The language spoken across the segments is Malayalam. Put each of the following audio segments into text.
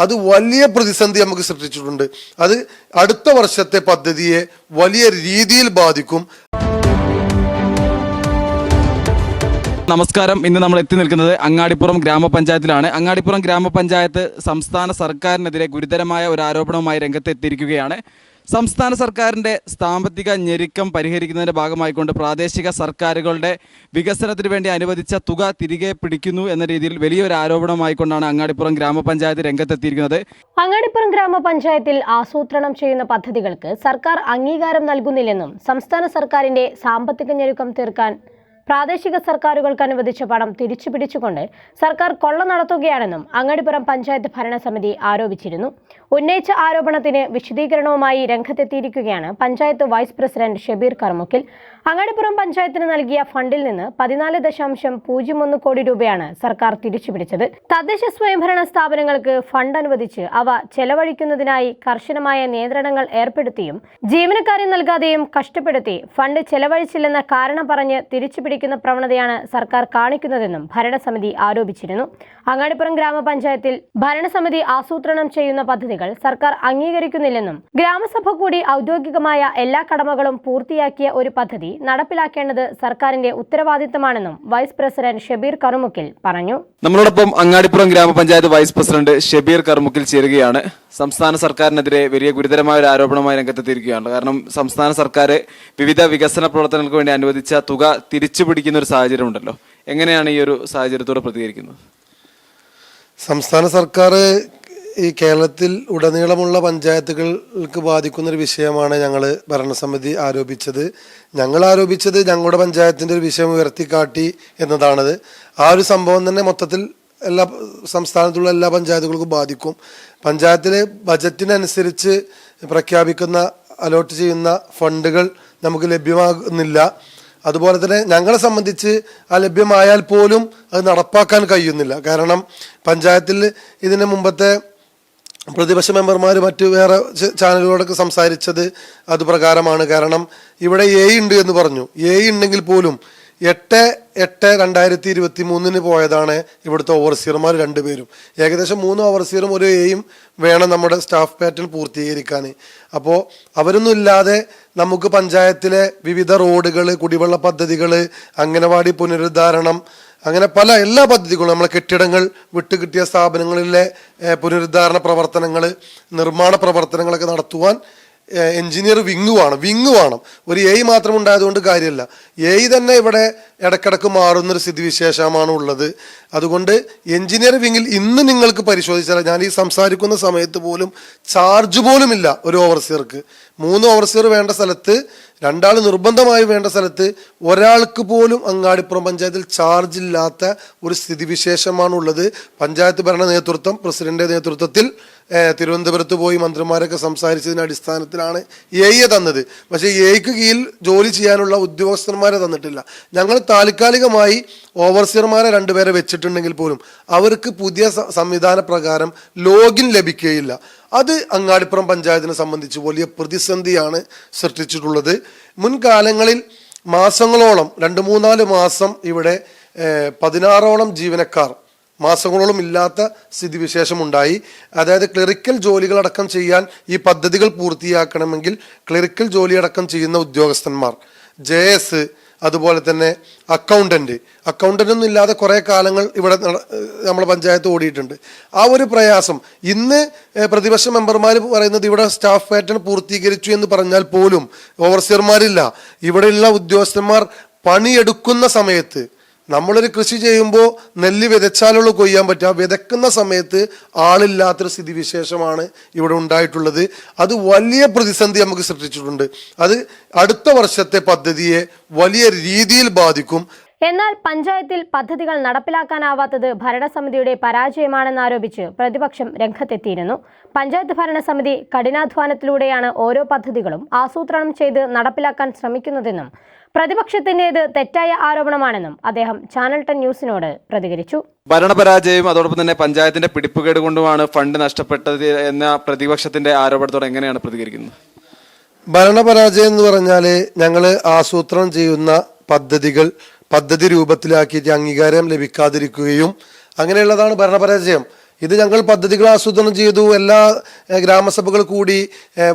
അത് വലിയ പ്രതിസന്ധി നമുക്ക് സൃഷ്ടിച്ചിട്ടുണ്ട്. അത് അടുത്ത വർഷത്തെ പദ്ധതിയെ വലിയ രീതിയിൽ ബാധിക്കും. നമസ്കാരം. ഇന്ന് നമ്മൾ എത്തി നിൽക്കുന്നത് അങ്ങാടിപ്പുറം ഗ്രാമപഞ്ചായത്തിലാണ്. അങ്ങാടിപ്പുറം ഗ്രാമപഞ്ചായത്ത് സംസ്ഥാന സർക്കാരിനെതിരെ ഗുരുതരമായ ഒരു ആരോപണവുമായി രംഗത്തെത്തിയിരിക്കുകയാണ്. സംസ്ഥാന സർക്കാരിന്റെ സാമ്പത്തിക ഞെരുക്കം പരിഹരിക്കുന്നതിന്റെ ഭാഗമായിക്കൊണ്ട് പ്രാദേശിക സർക്കാരുകളുടെ വികസനത്തിന് വേണ്ടി അനുവദിച്ച തുക തിരികെ പിടിക്കുന്നു എന്ന രീതിയിൽ വലിയൊരു ആരോപണമായിക്കൊണ്ടാണ് അങ്ങാടിപ്പുറം ഗ്രാമപഞ്ചായത്ത് രംഗത്തെത്തിയിരിക്കുന്നത്. അങ്ങാടിപ്പുറം ഗ്രാമപഞ്ചായത്തിൽ ആസൂത്രണം ചെയ്യുന്ന പദ്ധതികൾക്ക് സർക്കാർ അംഗീകാരം നൽകുന്നില്ലെന്നും സംസ്ഥാന സർക്കാരിന്റെ സാമ്പത്തിക ഞെരുക്കം തീർക്കാൻ പ്രാദേശിക സർക്കാരുകൾക്ക് അനുവദിച്ച പണം തിരിച്ചു പിടിച്ചുകൊണ്ട് സർക്കാർ കൊള്ള നടത്തുകയാണെന്നും അങ്ങാടിപ്പുറം പഞ്ചായത്ത് ഭരണസമിതി ആരോപിച്ചിരുന്നു. ഉന്നയിച്ച ആരോപണത്തിന് വിശദീകരണവുമായി രംഗത്തെത്തിയിരിക്കുകയാണ് പഞ്ചായത്ത് വൈസ് പ്രസിഡന്റ് ഷബീർ കർമുക്കിൽ. അങ്ങാടിപ്പുറം പഞ്ചായത്തിന് നൽകിയ ഫണ്ടിൽ നിന്ന് പതിനാല് ദശാംശം പൂജ്യം ഒന്ന് കോടി രൂപയാണ് സർക്കാർ തിരിച്ചു പിടിച്ചത് തദ്ദേശ സ്വയംഭരണ സ്ഥാപനങ്ങൾക്ക് ഫണ്ട് അനുവദിച്ച് അവ ചെലവഴിക്കുന്നതിനായി കർശനമായ നിയന്ത്രണങ്ങൾ ഏർപ്പെടുത്തിയും ജീവനക്കാരെ നൽകാതെയും കഷ്ടപ്പെടുത്തി ഫണ്ട് ചെലവഴിച്ചില്ലെന്ന കാരണം പറഞ്ഞ് തിരിച്ചുപിടിക്കുന്ന പ്രവണതയാണ് സർക്കാർ കാണിക്കുന്നതെന്നും ഭരണസമിതി ആരോപിച്ചിരുന്നു. അങ്ങാടിപ്പുറം ഗ്രാമപഞ്ചായത്തിൽ ഭരണസമിതി ആസൂത്രണം ചെയ്യുന്ന പദ്ധതികൾ സർക്കാർ അംഗീകരിക്കുന്നില്ലെന്നും ഗ്രാമസഭ കൂടി ഔദ്യോഗികമായ എല്ലാ കടമകളും പൂർത്തിയാക്കിയ ഒരു പദ്ധതി നടപ്പിലാക്കേണ്ടത് സർക്കാരിന്റെ ഉത്തരവാദിത്തമാണെന്നും വൈസ് പ്രസിഡന്റ് ഷബീർ കറുമുക്കിൽ പറഞ്ഞു. നമ്മളോടൊപ്പം അങ്ങാടിപ്പുറം ഗ്രാമപഞ്ചായത്ത് വൈസ് പ്രസിഡന്റ് ഷബീർ കറുമുക്കിൽ ചേരുകയാണ്. സംസ്ഥാന സർക്കാരിനെതിരെ വലിയ ഗുരുതരമായ ഒരു ആരോപണമായി രംഗത്തെത്തിയിരിക്കുകയാണ്. കാരണം സംസ്ഥാന സർക്കാർ വിവിധ വികസന പ്രവർത്തനങ്ങൾക്ക് വേണ്ടി അനുവദിച്ച തുക തിരിച്ചു പിടിക്കുന്ന ഒരു സാഹചര്യം ഉണ്ടല്ലോ. എങ്ങനെയാണ് ഈ ഒരു സാഹചര്യത്തോട് പ്രതികരിക്കുന്നത്? സംസ്ഥാന സർക്കാർ ഈ കേരളത്തിൽ ഉടനീളമുള്ള പഞ്ചായത്തുകൾക്ക് ബാധിക്കുന്ന ഒരു വിഷയമാണ് ഞങ്ങൾ ഭരണസമിതി ആരോപിച്ചത്. ഞങ്ങൾ ആരോപിച്ചത് ഞങ്ങളുടെ പഞ്ചായത്തിന്റെ ഒരു വിഷയം ഉയർത്തിക്കാട്ടി എന്നതാണത്. ആ ഒരു സംഭവം തന്നെ മൊത്തത്തിൽ എല്ലാ സംസ്ഥാനത്തുള്ള എല്ലാ പഞ്ചായത്തുകൾക്കും ബാധിക്കും. പഞ്ചായത്തിലെ ബജറ്റിനനുസരിച്ച് പ്രഖ്യാപിക്കുന്ന അലോട്ട് ചെയ്യുന്ന ഫണ്ടുകൾ നമുക്ക് ലഭ്യമാകുന്നില്ല. അതുപോലെ തന്നെ ഞങ്ങളെ സംബന്ധിച്ച് ആ ലഭ്യമായാൽ പോലും അത് നടപ്പാക്കാൻ കഴിയുന്നില്ല. കാരണം പഞ്ചായത്തിൽ ഇതിന് മുമ്പത്തെ പ്രതിപക്ഷ മെമ്പർമാർ മറ്റു വേറെ ചാനലുകളൊക്കെ സംസാരിച്ചത് അത് പ്രകാരമാണ്. കാരണം ഇവിടെ എ ഉണ്ട് എന്ന് പറഞ്ഞു. എ ഉണ്ടെങ്കിൽ പോലും എട്ട് എട്ട് രണ്ടായിരത്തി ഇരുപത്തി മൂന്നിന് പോയതാണ് ഇവിടുത്തെ ഓവർസിയർമാർ രണ്ടുപേരും. ഏകദേശം മൂന്ന് ഓവർസിയറും ഒരു എയും വേണം നമ്മുടെ സ്റ്റാഫ് പാറ്റേൺ പൂർത്തീകരിക്കാൻ. അപ്പോൾ അവരൊന്നും ഇല്ലാതെ നമുക്ക് പഞ്ചായത്തിലെ വിവിധ റോഡുകൾ കുടിവെള്ള പദ്ധതികൾ അംഗനവാടി പുനരുദ്ധാരണം അങ്ങനെ പല എല്ലാ പദ്ധതികളും നമ്മളെ കെട്ടിടങ്ങൾ വിട്ടുകിട്ടിയ സ്ഥാപനങ്ങളിലെ പുനരുദ്ധാരണ പ്രവർത്തനങ്ങൾ നിർമ്മാണ പ്രവർത്തനങ്ങളൊക്കെ നടത്തുവാൻ എഞ്ചിനീയർ വിങ് വേണം. വിങ് വേണം. ഒരു എ മാത്രം ഉണ്ടായതുകൊണ്ട് കാര്യമില്ല എ തന്നെ ഇവിടെ ഇടക്കിടക്ക് മാറുന്നൊരു സ്ഥിതിവിശേഷമാണ് ഉള്ളത്. അതുകൊണ്ട് എഞ്ചിനീയർ വിങ്ങിൽ ഇന്ന് നിങ്ങൾക്ക് പരിശോധിച്ചാൽ ഞാൻ ഈ സംസാരിക്കുന്ന സമയത്ത് പോലും ചാർജ് പോലും ഇല്ല ഒരു ഓവർസിയർക്ക് മൂന്ന് ഓവർസിയർ വേണ്ട സ്ഥലത്ത് രണ്ടാൾ നിർബന്ധമായി വേണ്ട സ്ഥലത്ത് ഒരാൾക്ക് പോലും അങ്ങാടിപ്പുറം പഞ്ചായത്തിൽ ചാർജ് ഇല്ലാത്ത ഒരു സ്ഥിതിവിശേഷമാണ് ഉള്ളത് പഞ്ചായത്ത് ഭരണ നേതൃത്വം പ്രസിഡന്റ് നേതൃത്വത്തിൽ തിരുവനന്തപുരത്ത് പോയി മന്ത്രിമാരൊക്കെ സംസാരിച്ചതിന്റെ അടിസ്ഥാനത്തിലാണ് എയെ തന്നത്. പക്ഷേ എയ്ക്ക് കീഴിൽ ജോലി ചെയ്യാനുള്ള ഉദ്യോഗസ്ഥന്മാരെ തന്നിട്ടില്ല. ഞങ്ങൾ താൽക്കാലികമായി ഓവർസിയർമാരെ രണ്ടുപേരെ വെച്ചിട്ടുണ്ടെങ്കിൽ പോലും അവർക്ക് പുതിയ സംവിധാന പ്രകാരം ലോഗിൻ ലഭിക്കുകയില്ല. അത് അങ്ങാടിപ്പുറം പഞ്ചായത്തിനെ സംബന്ധിച്ച് വലിയ പ്രതിസന്ധിയാണ് സൃഷ്ടിച്ചിട്ടുള്ളത്. മുൻകാലങ്ങളിൽ മാസങ്ങളോളം രണ്ട് മൂന്നാൽ മാസം ഇവിടെ പതിനാറോളം ജീവനക്കാർ മാസങ്ങളോളം ഇല്ലാത്ത സ്ഥിതിവിശേഷം ഉണ്ടായി അതായത് ക്ലറിക്കൽ ജോലികളടക്കം ചെയ്യാൻ ഈ പദ്ധതികൾ പൂർത്തിയാക്കണമെങ്കിൽ ക്ലറിക്കൽ ജോലിയടക്കം ചെയ്യുന്ന ഉദ്യോഗസ്ഥന്മാർ ജെ എസ് അതുപോലെ തന്നെ അക്കൗണ്ടന്റ് അക്കൗണ്ടന്റ് ഒന്നും ഇല്ലാതെ കുറെ കാലങ്ങൾ ഇവിടെ നമ്മളെ പഞ്ചായത്ത് ഓടിയിട്ടുണ്ട്. ആ ഒരു പ്രയാസം. ഇന്ന് പ്രതിപക്ഷ മെമ്പർമാർ പറയുന്നത് ഇവിടെ സ്റ്റാഫ് പാറ്റേൺ പൂർത്തീകരിച്ചു എന്ന് പറഞ്ഞാൽ പോലും ഓവർസിയർമാരില്ല. ഇവിടെയുള്ള ഉദ്യോഗസ്ഥന്മാർ പണിയെടുക്കുന്ന സമയത്ത് നമ്മളൊരു കൃഷി ചെയ്യുമ്പോൾ നെല്ല് വിതച്ചാലുള്ള കൊയ്യാൻ പറ്റുക. വിതക്കുന്ന സമയത്ത് ആളില്ലാത്തൊരു സ്ഥിതിവിശേഷമാണ് ഇവിടെ ഉണ്ടായിട്ടുള്ളത്. അത് വലിയ പ്രതിസന്ധി നമുക്ക് സൃഷ്ടിച്ചിട്ടുണ്ട്. അത് അടുത്ത വർഷത്തെ പദ്ധതിയെ വലിയ രീതിയിൽ ബാധിക്കും. എന്നാൽ പഞ്ചായത്തിൽ പദ്ധതികൾ നടപ്പിലാക്കാനാവാത്തത് ഭരണസമിതിയുടെ പരാജയമാണെന്നാരോപിച്ച് പ്രതിപക്ഷം രംഗത്തെത്തിയിരുന്നു. പഞ്ചായത്ത് ഭരണസമിതി കഠിനാധ്വാനത്തിലൂടെയാണ് ഓരോ പദ്ധതികളും ആസൂത്രണം ചെയ്ത് നടപ്പിലാക്കാൻ ശ്രമിക്കുന്നതെന്നും പ്രതിപക്ഷത്തിന്റേത് തെറ്റായ ആരോപണമാണെന്നും അദ്ദേഹം ചാനൽ ടെൻ ന്യൂസിനോട് പ്രതികരിച്ചു. ഭരണപരാജയം അതോടൊപ്പം തന്നെ പഞ്ചായത്തിന്റെ പിടിപ്പുകേട് കൊണ്ടുമാണ് ഫണ്ട് നഷ്ടപ്പെട്ടത് എന്ന പ്രതിപക്ഷത്തിന്റെ ആരോപണത്തോടെ എങ്ങനെയാണ് പ്രതികരിക്കുന്നത്? ഭരണപരാജയം എന്ന് പറഞ്ഞാൽ ഞങ്ങൾ ആസൂത്രണം ചെയ്യുന്ന പദ്ധതികൾ പദ്ധതി രൂപത്തിലാക്കിയിട്ട് അംഗീകാരം ലഭിക്കാതിരിക്കുകയും അങ്ങനെയുള്ളതാണ് ഭരണപരാജയം. ഇത് ഞങ്ങൾ പദ്ധതികൾ ആസൂത്രണം ചെയ്തു. എല്ലാ ഗ്രാമസഭകൾ കൂടി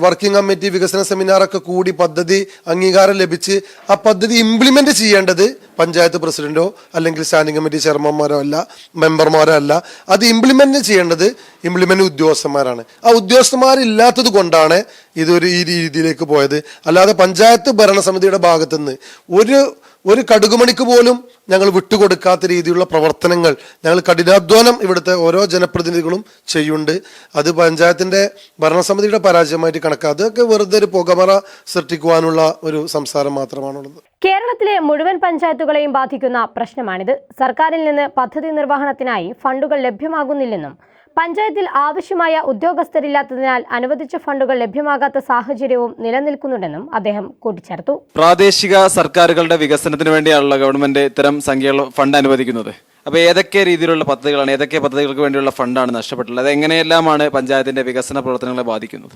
വർക്കിംഗ് കമ്മിറ്റി വികസന സെമിനാറൊക്കെ കൂടി പദ്ധതി അംഗീകാരം ലഭിച്ച് ആ പദ്ധതി ഇംപ്ലിമെന്റ് ചെയ്യേണ്ടത് പഞ്ചായത്ത് പ്രസിഡന്റോ അല്ലെങ്കിൽ സ്റ്റാൻഡിംഗ് കമ്മിറ്റി ചെയർമാൻമാരോ അല്ല മെമ്പർമാരോ അല്ല. അത് ഇംപ്ലിമെന്റ് ചെയ്യേണ്ടത് ഇംപ്ലിമെന്റ് ഉദ്യോഗസ്ഥന്മാരാണ്. ആ ഉദ്യോഗസ്ഥന്മാരില്ലാത്തത് കൊണ്ടാണ് ഇതൊരു ഈ രീതിയിലേക്ക് പോയത്. അല്ലാതെ പഞ്ചായത്ത് ഭരണസമിതിയുടെ ഭാഗത്തുനിന്ന് ഒരു ഒരു കടുകുമണിക്ക് പോലും ഞങ്ങൾ വിട്ടുകൊടുക്കാത്ത രീതിയിലുള്ള പ്രവർത്തനങ്ങൾ ഞങ്ങൾ കഠിനാധ്വാനം ഇവിടുത്തെ ഓരോ ജനപ്രതിനിധികളും ചെയ്യുന്നുണ്ട്. അത് പഞ്ചായത്തിന്റെ ഭരണസമിതിയുടെ പരാജയമായിട്ട് കണക്കാക്കുക അതൊക്കെ വെറുതെ ഒരു പുകമറ സൃഷ്ടിക്കുവാനുള്ള ഒരു സംസാരം മാത്രമാണുള്ളത്. കേരളത്തിലെ മുഴുവൻ പഞ്ചായത്തുകളെയും ബാധിക്കുന്ന പ്രശ്നമാണിത്. സർക്കാരിൽ നിന്ന് പദ്ധതി നിർവഹണത്തിനായി ഫണ്ടുകൾ ലഭ്യമാകുന്നില്ലെന്നും പഞ്ചായത്തിൽ ആവശ്യമായ ഉദ്യോഗസ്ഥരില്ലാത്തതിനാൽ അനുവദിച്ച ഫണ്ടുകൾ ലഭ്യമാകാത്ത സാഹചര്യവും നിലനിൽക്കുന്നുണ്ടെന്നും അദ്ദേഹം കൂട്ടിച്ചേർത്തു. പ്രാദേശിക സർക്കാരുകളുടെ വികസനത്തിന് വേണ്ടിയാണല്ലോ ഗവൺമെന്റ് ഇത്തരം സംഖ്യകൾ ഫണ്ട് അനുവദിക്കുന്നത്. അപ്പോൾ ഏതൊക്കെ രീതിയിലുള്ള പദ്ധതികളാണ് ഏതൊക്കെ പദ്ധതികൾക്ക് വേണ്ടിയുള്ള ഫണ്ടാണ് നഷ്ടപ്പെട്ടുള്ളത് അത് എങ്ങനെയെല്ലാമാണ് പഞ്ചായത്തിന്റെ വികസന പ്രവർത്തനങ്ങളെ ബാധിക്കുന്നത്?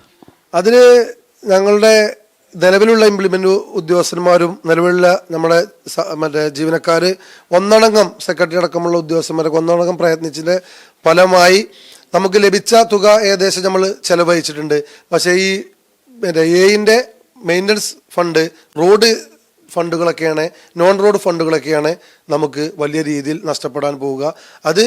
അതിന് ഞങ്ങളുടെ നിലവിലുള്ള ഇംപ്ലിമെന്റ് ഉദ്യോഗസ്ഥന്മാരും നിലവിലുള്ള നമ്മുടെ മറ്റേ ജീവനക്കാർ ഒന്നടങ്കം സെക്രട്ടറി അടക്കമുള്ള ഉദ്യോഗസ്ഥന്മാരൊക്കെ ഒന്നടങ്കം പ്രയത്നിച്ചതിന്റെ ഫലമായി നമുക്ക് ലഭിച്ച തുക ഏകദേശം നമ്മൾ ചെലവഴിച്ചിട്ടുണ്ട്. പക്ഷേ ഈ മറ്റേ എയിന്റെ മെയിന്റനൻസ് ഫണ്ട് റോഡ് ഫണ്ടുകളൊക്കെയാണ് നോൺ റോഡ് ഫണ്ടുകളൊക്കെയാണ് നമുക്ക് വലിയ രീതിയിൽ നഷ്ടപ്പെടാൻ പോവുക. അത്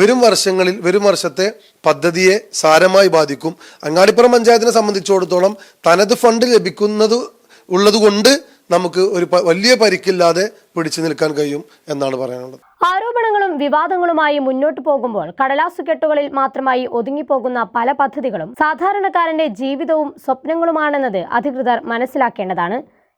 വരും വർഷങ്ങളിൽ വരും വർഷത്തെ പദ്ധതിയെ സാരമായി ബാധിക്കും. അങ്ങാടിപ്പുറം പഞ്ചായത്തിനെ സംബന്ധിച്ചിടത്തോളം തനത് ഫണ്ട് ലഭിക്കുന്നത് ഉള്ളതുകൊണ്ട് നമുക്ക് ഒരു വലിയ പരിക്കില്ലാതെ പിടിച്ചു നിൽക്കാൻ കഴിയും എന്നാണ് പറയാനുള്ളത്. ആരോപണങ്ങളും വിവാദങ്ങളുമായി മുന്നോട്ട് പോകുമ്പോൾ കടലാസു കെട്ടുകളിൽ മാത്രമായി ഒതുങ്ങിപ്പോകുന്ന പല പദ്ധതികളും സാധാരണക്കാരന്റെ ജീവിതവും സ്വപ്നങ്ങളുമാണെന്നത് അധികൃതർ മനസ്സിലാക്കേണ്ടതാണ്.